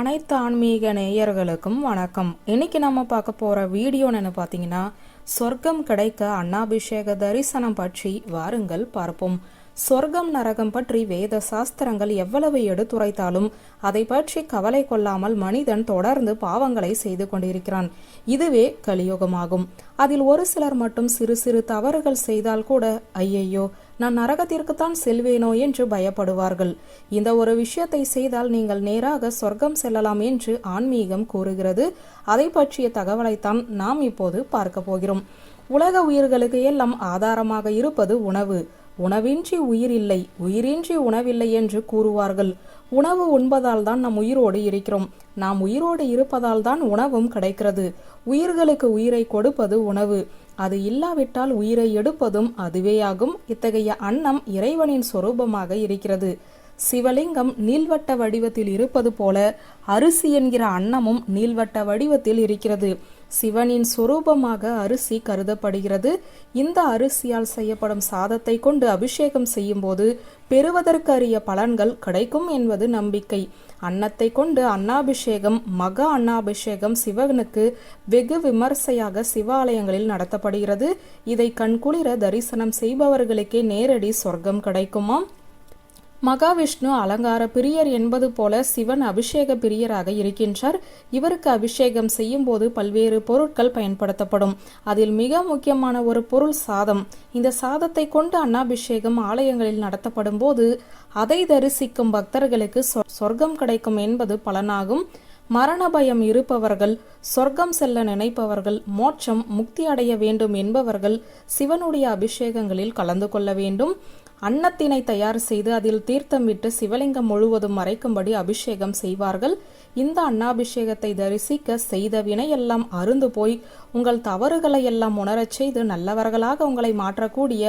அனைத்து ஆன்மீக நேயர்களுக்கும் வணக்கம். இன்னைக்கு நம்ம பார்க்க போற வீடியோ என்ன பார்த்தீங்கன்னா சொர்க்கம் கிடைக்க அன்னாபிஷேக தரிசனம் பற்றி வாருங்கள் பார்ப்போம். சொர்க்கம் நரகம் பற்றி வேத சாஸ்திரங்கள் எவ்வளவு எடுத்துரைத்தாலும் அதை பற்றி கவலை கொள்ளாமல் மனிதன் தொடர்ந்து பாவங்களை செய்து கொண்டிருக்கிறான். இதுவே கலியுகமாகும். அதில் ஒரு சிலர் மட்டும் சிறு சிறு தவறுகள் செய்தால் கூட ஐயையோ நான் நரகத்திற்குத்தான் செல்வேனோ என்று பயப்படுவார்கள். இந்த ஒரு விஷயத்தை செய்தால் நீங்கள் நேராக சொர்க்கம் செல்லலாம் என்று ஆன்மீகம் கூறுகிறது. அதை பற்றிய தகவலைத்தான் நாம் இப்போது பார்க்க போகிறோம். உலக உயிர்களுக்கு எல்லாம் ஆதாரமாக இருப்பது உணவு. உணவின்றி உயிர் இல்லை உயிரின்றி உணவில்லை என்று கூறுவார்கள். உணவு உண்பதால் தான் நம் உயிரோடு இருக்கிறோம். நாம் உயிரோடு இருப்பதால் தான் உணவும் கிடைக்கிறது. உயிர்களுக்கு உயிரை கொடுப்பது உணவு. அது இல்லாவிட்டால் உயிரை எடுப்பதும் அதுவேயாகும். இத்தகைய அன்னம் இறைவனின் சொரூபமாக இருக்கிறது. சிவலிங்கம் நீள்வட்ட வடிவத்தில் இருப்பது போல அரிசி என்கிற அன்னமும் நீள்வட்ட வடிவத்தில் இருக்கிறது. சிவனின் சுரூபமாக அரிசி கருதப்படுகிறது. இந்த அரிசியால் செய்யப்படும் சாதத்தை கொண்டு அபிஷேகம் செய்யும்போது பெறுவதற்கு அரிய பலன்கள் கிடைக்கும் என்பது நம்பிக்கை. அன்னத்தை கொண்டு அன்னாபிஷேகம் மக அன்னாபிஷேகம் சிவனுக்கு வெகு விமர்சையாக சிவாலயங்களில் நடத்தப்படுகிறது. இதை கண்குளிர தரிசனம் செய்பவர்களுக்கே நேரடி சொர்க்கம் கிடைக்குமாம். மகாவிஷ்ணு அலங்கார பிரியர் என்பது போல சிவன் அபிஷேக பிரியராக இருக்கின்றார். இவருக்கு அபிஷேகம் செய்யும் போது பல்வேறு பொருட்கள் பயன்படுத்தப்படும். அதில் மிக முக்கியமான ஒரு பொருள் சாதம். இந்த சாதத்தை கொண்டு அன்னாபிஷேகம் ஆலயங்களில் நடத்தப்படும் போது அதை தரிசிக்கும் பக்தர்களுக்கு சொர்க்கம் கிடைக்கும் என்பது பலனாகும். மரண பயம் இருப்பவர்கள் சொர்க்கம் செல்ல நினைப்பவர்கள் மோட்சம் முக்தி அடைய வேண்டும் என்பவர்கள் சிவனுடைய அபிஷேகங்களில் கலந்து கொள்ள வேண்டும். அன்னத்தினை தயார் செய்து அதில் தீர்த்தம் விட்டு சிவலிங்கம் முழுவதும் மறைக்கும்படி அபிஷேகம் செய்வார்கள். இந்த அன்னாபிஷேகத்தை தரிசிக்க செய்த வினையெல்லாம் அருந்து போய் உங்கள் தவறுகளை எல்லாம் உணரச் செய்து நல்லவர்களாக உங்களை மாற்றக்கூடிய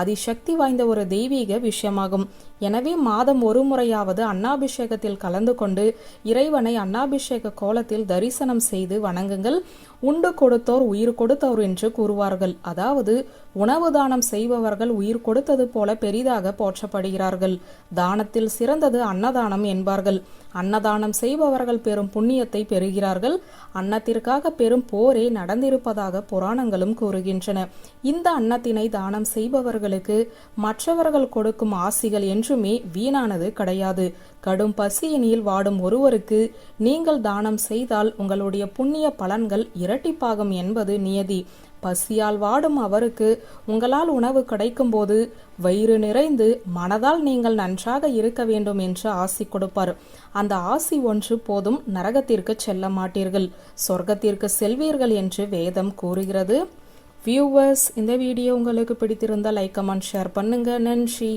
அதிசக்தி வாய்ந்த ஒரு தெய்வீக விஷயமாகும். எனவே மாதம் ஒரு முறையாவது அன்னாபிஷேகத்தில் கலந்து கொண்டு இறைவனை அன்னாபிஷேக கோலத்தில் தரிசனம் செய்து வணங்குங்கள். உண்டு கொடுத்தோர் உயிர் கொடுத்தோர் என்று கூறுவார்கள். அதாவது உணவு தானம் செய்பவர்கள் உயிர் கொடுத்தது போல பெரிதாக போற்றப்படுகிறார்கள். தானத்தில் சிறந்தது அன்னதானம் என்பார்கள். அன்னதானம் செய்பவர்கள் பெரும் புண்ணியத்தை பெறுகிறார்கள். அன்னத்திற்காக பெரும் போரே நடந்திருப்பதாக புராணங்களும் கூறுகின்றன. இந்த அன்னத்தினை தானம் செய்பவர்களுக்கு மற்றவர்கள் கொடுக்கும் ஆசிகள் என்றுமே வீணானது கிடையாது. கடும் பசியினில் வாடும் ஒருவருக்கு நீங்கள் தானம் செய்தால் உங்களுடைய புண்ணிய பலன்கள் இரட்டிப்பாகும் என்பது நியதி. பசியால் வாடும் அவருக்கு உங்களால் உணவு கிடைக்கும்போது வயிறு நிறைந்து மனதால் நீங்கள் நன்றாக இருக்க வேண்டும் என்று ஆசி கொடுப்பார். அந்த ஆசி ஒன்று போதும் நரகத்திற்கு செல்ல மாட்டீர்கள். சொர்க்கத்திற்கு செல்வீர்கள் என்று வேதம் கூறுகிறது. வியூவர்ஸ் இந்த வீடியோ உங்களுக்கு பிடித்திருந்தால் லைக் கமெண்ட் ஷேர் பண்ணுங்க. நன்றி.